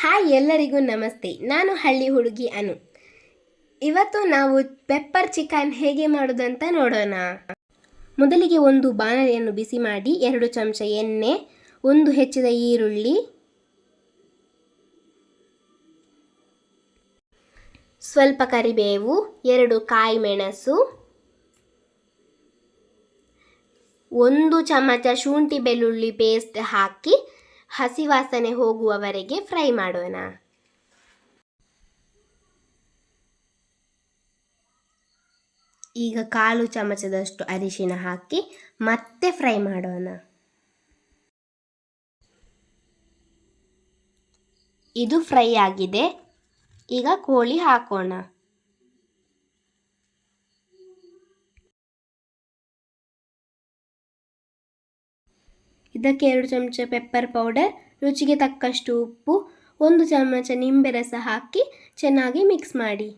Hi ಎಲ್ಲರಿಗೂ ನಮಸ್ತೆ. ನಾನು ಹಳ್ಳಿ ಹುಡುಗಿ ಅನು. ಇವತ್ತು ನಾವು ಪೆಪ್ಪರ್ ಚಿಕನ್ ಹೇಗೆ ಮಾಡೋದಂತ ನೋಡೋಣ. ಮೊದಲಿಗೆ ಒಂದು ಬಾಣಲೆಯನ್ನು ಬಿಸಿ ಮಾಡಿ ಎರಡು ಚಮಚ ಎಣ್ಣೆ, ಒಂದು ಹೆಚ್ಚಿದ ಈರುಳ್ಳಿ, ಸ್ವಲ್ಪ ಕರಿಬೇವು, ಎರಡು ಕಾಯಿ ಮೆಣಸು, ಒಂದು ಚಮಚ ಶುಂಠಿ ಬೆಳ್ಳುಳ್ಳಿ ಪೇಸ್ಟ್ ಹಾಕಿ ಹಸಿ ವಾಸನೆ ಹೋಗುವವರೆಗೆ ಫ್ರೈ ಮಾಡೋಣ. ಈಗ ಕಾಲು ಚಮಚದಷ್ಟು ಅರಿಶಿನ ಹಾಕಿ ಮತ್ತೆ ಫ್ರೈ ಮಾಡೋಣ. ಇದು ಫ್ರೈ ಆಗಿದೆ. ಈಗ ಕೋಳಿ ಹಾಕೋಣ. ಇದಕ್ಕೆ ಎರಡು ಚಮಚ ಪೆಪ್ಪರ್ ಪೌಡರ್ ರುಚಿಗೆ ತಕ್ಕಷ್ಟು ಉಪ್ಪು, ಒಂದು ಚಮಚ ನಿಂಬೆ ರಸ ಹಾಕಿ ಚೆನ್ನಾಗಿ ಮಿಕ್ಸ್ ಮಾಡಿ.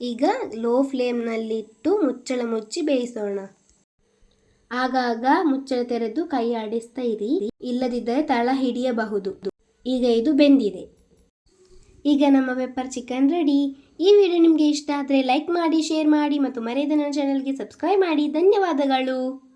ಈಗ ಲೋ ಫ್ಲೇಮ್ನಲ್ಲಿಟ್ಟು ಮುಚ್ಚಳ ಮುಚ್ಚಿ ಬೇಯಿಸೋಣ. ಆಗಾಗ ಮುಚ್ಚಳ ತೆರೆದು ಕೈ ಆಡಿಸ್ತಾ ಇರಿ. ಇಲ್ಲದಿದ್ದರೆ ತಳ ಹಿಡಿಯಬಹುದು. ಈಗ ಇದು ಬೆಂದಿದೆ. ಈಗ ನಮ್ಮ ಪೆಪ್ಪರ್ ಚಿಕನ್ ರೆಡಿ ಈ ವಿಡಿಯೋ ನಿಮಗೆ ಇಷ್ಟ ಆದರೆ ಲೈಕ್ ಮಾಡಿ ಶೇರ್ ಮಾಡಿ ಮತ್ತು ಮರೆಯದ ನನ್ನ ಚಾನಲ್ಗೆ ಸಬ್ಸ್ಕ್ರೈಬ್ ಮಾಡಿ. ಧನ್ಯವಾದಗಳು.